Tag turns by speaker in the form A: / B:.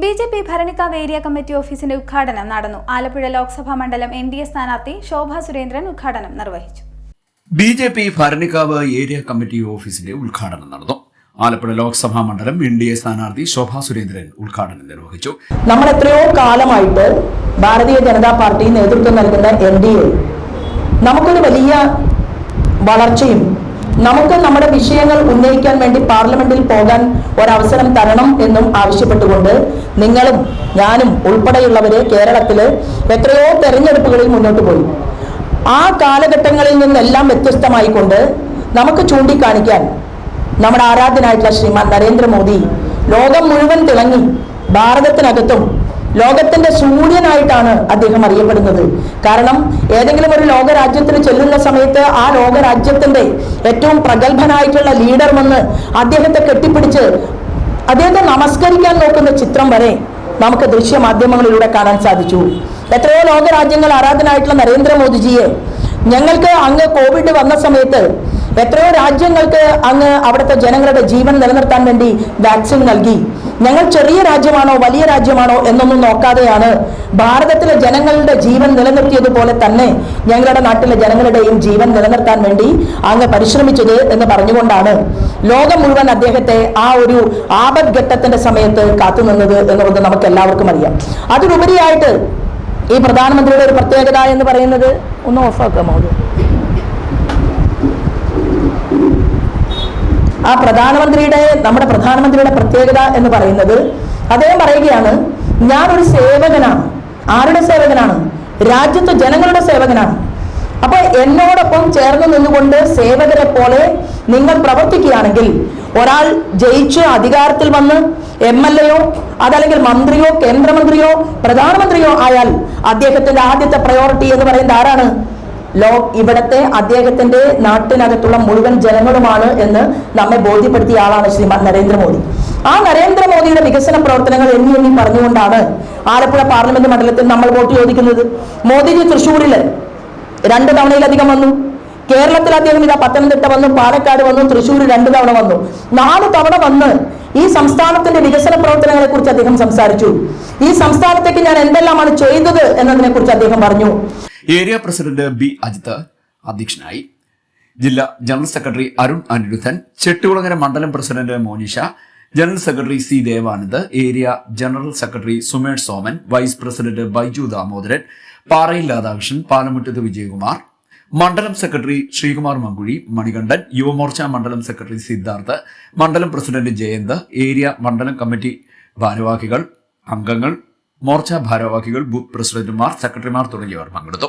A: B J P Bharanikkavu area committee ഓഫീസിന്റെ ഉദ്ഘാടനം നടന്നു. ആലപ്പുഴ ലോക്സഭാ മണ്ഡലം എൻ ഡി എ സ്ഥാനാർത്ഥി ശോഭ സുരേന്ദ്രൻ ഉദ്ഘാടനം നിർവഹിച്ചു.
B: B J P Bharanikkavu area committee ഓഫീസിന്റെ ഉദ്ഘാടനം നടന്നു. ആലപ്പുഴ ലോക്സഭാ മണ്ഡലം എൻ ഡി എ സ്ഥാനാർത്ഥി ശോഭാ സുരേന്ദ്രൻ ഉദ്ഘാടനം നിർവഹിച്ചു.
C: നമ്മൾ എത്രയോ കാലമായിട്ട് ഭാരതീയ ജനതാ പാർട്ടി നേതൃത്വം നൽകുന്ന എൻ ഡി എ. നമുക്കൊരു വലിയ വളർച്ചയും നമുക്ക് നമ്മുടെ വിഷയങ്ങൾ ഉന്നയിക്കാൻ വേണ്ടി പാർലമെന്റിൽ പോകാൻ ഒരവസരം തരണം എന്നും ആവശ്യപ്പെട്ടുകൊണ്ട് നിങ്ങളും ഞാനും ഉൾപ്പെടെയുള്ളവര് കേരളത്തിൽ എത്രയോ തെരഞ്ഞെടുപ്പുകളിൽ മുന്നോട്ട് പോയി. ആ കാലഘട്ടങ്ങളിൽ നിന്നെല്ലാം വ്യത്യസ്തമായിക്കൊണ്ട് നമുക്ക് ചൂണ്ടിക്കാണിക്കാൻ നമ്മുടെ ആരാധനായിട്ടുള്ള ശ്രീമാൻ നരേന്ദ്രമോദി ലോകം മുഴുവൻ തിളങ്ങി ഭാരതത്തിനകത്തും ലോകത്തിന്റെ സൂര്യനായിട്ടാണ് അദ്ദേഹം അറിയപ്പെടുന്നത്. കാരണം ഏതെങ്കിലും ഒരു ലോകരാജ്യത്തിന് ചെല്ലുന്ന സമയത്ത് ആ ലോകരാജ്യത്തിന്റെ ഏറ്റവും പ്രഗത്ഭനായിട്ടുള്ള ലീഡർ വന്ന് അദ്ദേഹത്തെ കെട്ടിപ്പിടിച്ച് അദ്ദേഹത്തെ നമസ്കരിക്കാൻ നോക്കുന്ന ചിത്രം വരെ നമുക്ക് ദൃശ്യമാധ്യമങ്ങളിലൂടെ കാണാൻ സാധിച്ചു. എത്രയോ ലോകരാജ്യങ്ങൾ ആരാധനായിട്ടുള്ള നരേന്ദ്രമോദിജിയെ ഞങ്ങൾക്ക് അങ്ങ് കോവിഡ് വന്ന സമയത്ത് എത്രയോ രാജ്യങ്ങൾക്ക് അങ്ങ് അവിടുത്തെ ജനങ്ങളുടെ ജീവൻ നിലനിർത്താൻ വേണ്ടി വാക്സിൻ നൽകി. ഞങ്ങൾ ചെറിയ രാജ്യമാണോ വലിയ രാജ്യമാണോ എന്നൊന്നും നോക്കാതെയാണ് ഭാരതത്തിലെ ജനങ്ങളുടെ ജീവൻ നിലനിർത്തിയതുപോലെ തന്നെ ഞങ്ങളുടെ നാട്ടിലെ ജനങ്ങളുടെയും ജീവൻ നിലനിർത്താൻ വേണ്ടി അങ്ങ് പരിശ്രമിച്ചത് എന്ന് പറഞ്ഞുകൊണ്ടാണ് ലോകം മുഴുവൻ അദ്ദേഹത്തെ ആ ഒരു ആപദ്ഘട്ടത്തിന്റെ സമയത്ത് കാത്തുനിന്നത് എന്നുള്ളത് നമുക്ക് എല്ലാവർക്കും അറിയാം. അതിലുപരിയായിട്ട് ഈ പ്രധാനമന്ത്രിയുടെ ഒരു പ്രത്യേകത എന്ന് പറയുന്നത് ഒന്ന് ഓഫാക്കാമോ ആ പ്രധാനമന്ത്രിയുടെ നമ്മുടെ പ്രധാനമന്ത്രിയുടെ പ്രത്യേകത എന്ന് പറയുന്നത് അദ്ദേഹം പറയുകയാണ് ഞാനൊരു സേവകനാണ്. ആരുടെ സേവകനാണ്? രാജ്യത്തെ ജനങ്ങളുടെ സേവകനാണ്. അപ്പൊ എന്നോടൊപ്പം ചേർന്ന് നിന്നുകൊണ്ട് സേവകരെ പോലെ നിങ്ങൾ പ്രവർത്തിക്കുകയാണെങ്കിൽ ഒരാൾ ജയിച്ച് അധികാരത്തിൽ വന്ന് എം എൽ എയോ അതല്ലെങ്കിൽ മന്ത്രിയോ കേന്ദ്രമന്ത്രിയോ പ്രധാനമന്ത്രിയോ ആയാൽ അദ്ദേഹത്തിന്റെ ആദ്യത്തെ പ്രയോറിറ്റി എന്ന് പറയുന്നത് ആരാണ്? ലോ ഇവിടത്തെ അദ്ദേഹത്തിന്റെ നാട്ടിനകത്തുള്ള മുഴുവൻ ജനങ്ങളുമാണ് എന്ന് നമ്മെ ബോധ്യപ്പെടുത്തിയ ആളാണ് ശ്രീമാൻ നരേന്ദ്രമോദി. ആ നരേന്ദ്രമോദിയുടെ വികസന പ്രവർത്തനങ്ങൾ എന്നീ എന്നി പറഞ്ഞുകൊണ്ടാണ് ആലപ്പുഴ പാർലമെന്റ് മണ്ഡലത്തിൽ നമ്മൾ വോട്ട് ചോദിക്കുന്നത്. മോദിജി തൃശ്ശൂരിൽ രണ്ട് തവണയിലധികം വന്നു. കേരളത്തിൽ അദ്ദേഹം ഇതാ പത്തനംതിട്ട വന്നു പാലക്കാട് വന്നു തൃശ്ശൂർ രണ്ട് തവണ വന്നു. നാല് തവണ വന്ന് ഈ സംസ്ഥാനത്തിന്റെ വികസന പ്രവർത്തനങ്ങളെ കുറിച്ച് അദ്ദേഹം സംസാരിച്ചു. ഈ സംസ്ഥാനത്തേക്ക് ഞാൻ എന്തെല്ലാമാണ് ചെയ്തത് എന്നതിനെ കുറിച്ച് അദ്ദേഹം പറഞ്ഞു.
B: ഏരിയ പ്രസിഡന്റ് ബി അജിത് അധ്യക്ഷനായി. ജില്ലാ ജനറൽ സെക്രട്ടറി അരുൺ അനിരുദ്ധൻ ചെട്ടികുളങ്ങര മണ്ഡലം president Monisha general secretary C Devanand area general secretary Sumesh Soman vice president Baiju Damodaran Parayil Radhakrishnan Palamuttath Vijayakumar മണ്ഡലം സെക്രട്ടറി ശ്രീകുമാർ മങ്കുഴി മണികണ്ഠൻ യുവമോർച്ച മണ്ഡലം സെക്രട്ടറി സിദ്ധാർത്ഥ് മണ്ഡലം പ്രസിഡന്റ് ജയന്ത് ഏരിയ മണ്ഡലം കമ്മിറ്റി ഭാരവാഹികൾ അംഗങ്ങൾ മോർച്ച ഭാരവാഹികൾ ബൂത്ത് പ്രസിഡന്റുമാർ സെക്രട്ടറിമാർ തുടങ്ങിയവർ പങ്കെടുത്തു.